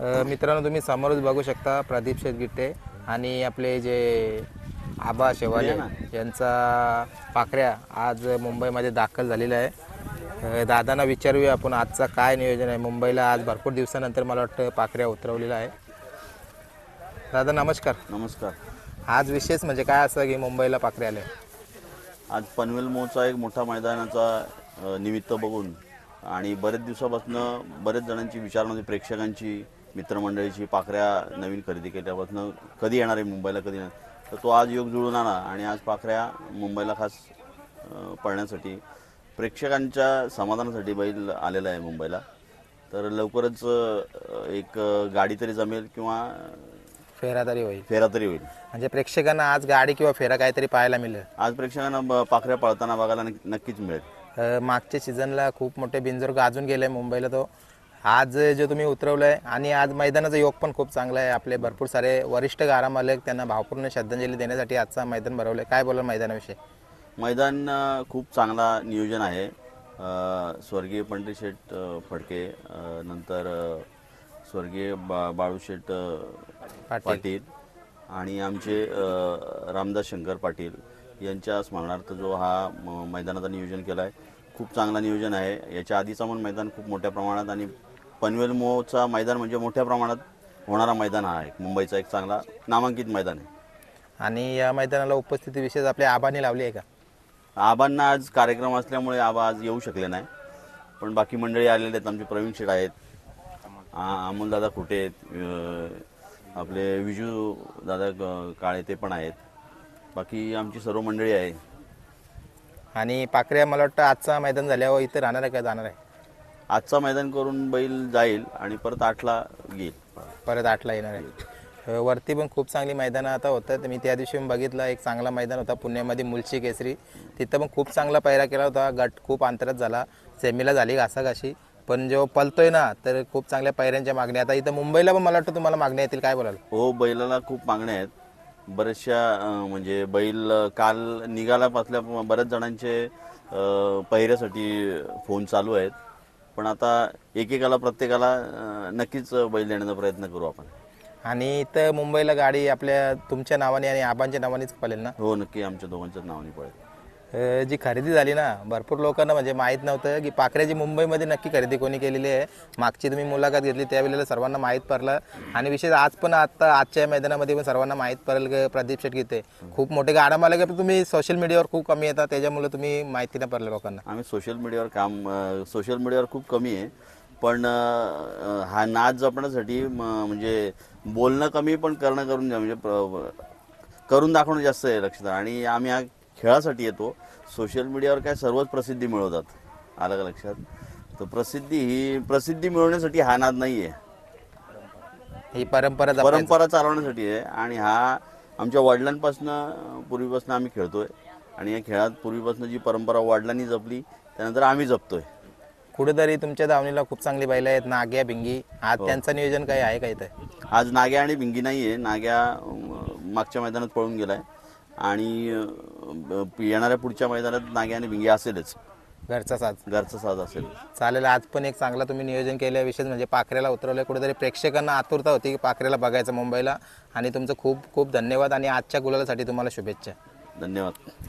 मित्रांनो तुम्ही समोरच बघू शकता प्रदीप शेटगिट्टे आणि आपले जे आबा शेवाले यांचा पाखऱ्या आज मुंबईमध्ये दाखल झालेला आहे. दादांना विचारूया आपण आजचा काय नियोजन आहे. मुंबईला आज भरपूर दिवसानंतर मला वाटतं पाखऱ्या उतरवलेला आहे. दादा नमस्कार. नमस्कार. आज विशेष म्हणजे काय असं की मुंबईला पाखरे आले? आज पनवेल मोचा एक मोठा मैदानाचा निमित्त बघून आणि बरेच दिवसापासून बरेच जणांची विचार म्हणजे प्रेक्षकांची मित्रमंडळीची पाखऱ्या नवीन खरेदी केल्यापासून कधी येणार आहे मुंबईला कधी नाही तर तो आज योग जुळून आला आणि आज पाखऱ्या मुंबईला खास पळण्यासाठी प्रेक्षकांच्या समाधानासाठी बैल आलेला आहे मुंबईला. तर लवकरच एक गाडी तरी जमेल किंवा फेरा तरी होईल. फेरा तरी होईल. म्हणजे प्रेक्षकांना आज गाडी किंवा फेरा काहीतरी पाहायला मिळेल. आज प्रेक्षकांना पाखऱ्या पळताना बघायला नक्की- नक्कीच मिळेल. मागच्या सीझनला खूप मोठे बिंजोर गाजून गेले मुंबईला तो. आज जो तुम्ही उतरवलाय आणि आज मैदानाचा योग पण खूप चांगला आहे. आपले भरपूर सारे वरिष्ठ गारा मालक त्यांना भावपूर्ण श्रद्धांजली देण्यासाठी आजचा मैदान भरवलंय. काय बोला मैदानाविषयी? मैदान खूप चांगला नियोजन आहे. स्वर्गीय पंडित शेठ अ, फडके नंतर स्वर्गीय बा बाळूशेठ पाटील. आणि आमचे रामदास शंकर पाटील यांच्या स्मरणार्थ जो हा मैदानाचं नियोजन केला आहे खूप चांगला नियोजन आहे. याच्या आधीचा पण मैदान खूप मोठ्या प्रमाणात आणि पनवेल मोचा मैदान म्हणजे मोठ्या प्रमाणात होणारा मैदान हा आहे मुंबईचा एक चांगला नामांकित मैदान आहे. आणि या मैदानाला उपस्थिती विशेष आपल्या आबानी लावली आहे का? आबांना आज कार्यक्रम असल्यामुळे आबा आज येऊ शकले नाही. पण बाकी मंडळी आलेले आहेत आमचे प्रवीण शेठ आहेत अमोलदादा खुटे आहेत अं, आपले विजू दादा ग- काळे ते पण आहेत. बाकी आमची सर्व मंडळी आहे. आणि पाकऱ्या मला वाटतं आजचा मैदान झाल्यावर इथं राहणार आहे का जाणार आहे? आजचा मैदान करून बैल जाईल आणि परत आठला घेईल परत आठला येणार आहे. वरती पण खूप चांगली मैदानं आता होतं. तर मी त्या दिवशी बघितलं एक चांगला मैदान होता पुण्यामध्ये मुलशी केसरी. तिथं पण खूप चांगला पैरा केला होता. गट खूप अंतरात झाला. सेमीला झाली घासाघाशी. पण जेव्हा पलतोय ना तर खूप चांगल्या पैऱ्यांच्या मागण्या. आता इथं मुंबईला पण मला वाटतं तुम्हाला मागण्या येतील. काय बोलाल? हो बैलाला खूप मागण्या आहेत. बऱ्याचशा म्हणजे बैल काल निघाला पासल्या बऱ्याच जणांचे अं, पहिऱ्यासाठी फोन चालू आहेत. पण आता एकेकाला प्रत्येकाला नक्कीच बैल देण्याचा प्रयत्न करू आपण. आणि इथं मुंबईला गाडी आपल्या तुमच्या नावाने आणि आबांच्या नावानेच पळेल ना? हो नक्की आमच्या दोघांच्याच नावाने पडेल अ, जी खरेदी झाली ना भरपूर लोकांना म्हणजे माहीत नव्हतं की पाखऱ्याची मुंबईमध्ये नक्की खरेदी कोणी केलेली आहे. मागची तुम्ही मुलाखत घेतली त्यावेळेला सर्वांना माहीत पडलं. आणि विशेष आज पण आत्ता आजच्या मैदानामध्ये पण सर्वांना माहीत पडेल की प्रदीप शेट गीते खूप मोठे गाडा मालक आहे, तुम्ही सोशल मीडियावर खूप कमी येतात त्याच्यामुळे तुम्ही माहिती नाही पडलं लोकांना. आम्ही सोशल मीडियावर काम सोशल मीडियावर खूप कमी आहे. पण हा नाच जपण्यासाठी म्हणजे बोलणं कमी पण करणं करून म्हणजे प्र- करून दाखवणं जास्त आहे लक्षात. आणि आम्ही हा खेळासाठी येतो. सोशल मीडियावर काय सर्वच प्रसिद्धी मिळवतात. आलं का लक्षात? तर प्रसिद्धी ही प्रसिद्धी मिळवण्यासाठी हा नाद नाही आहे ही परंपरा जपायची. परंपरा चालवण्यासाठी आहे. आणि हा आमच्या वडिलांपासून पूर्वीपासून आम्ही खेळतोय. आणि या खेळात पूर्वीपासून जी परंपरा वडिलांनी जपली त्यानंतर आम्ही जपतोय. कुठेतरी तुमच्या दावणीला खूप चांगली बैल आहेत. नाग्या भिंगी. आज त्यांचं नियोजन काही आहे का इथं? आज नाग्या आणि भिंगी नाही आहे नाग्या अं, मागच्या मैदानात पळून गेलाय. आणि येणाऱ्या पुढच्या मैदानात नाग्या आणि भिंगी असेलच. घरचा साज. घरचा साज असेल. चालेल आज पण एक चांगला तुम्ही नियोजन केलं विशेष म्हणजे पाखऱ्याला उतरवलं कुठेतरी प्रेक्षकांना आतुरता होती की पाखऱ्याला बघायचं मुंबईला. आणि तुमचं खूप खूप धन्यवाद आणि आजच्या गुलालासाठी तुम्हाला शुभेच्छा. धन्यवाद.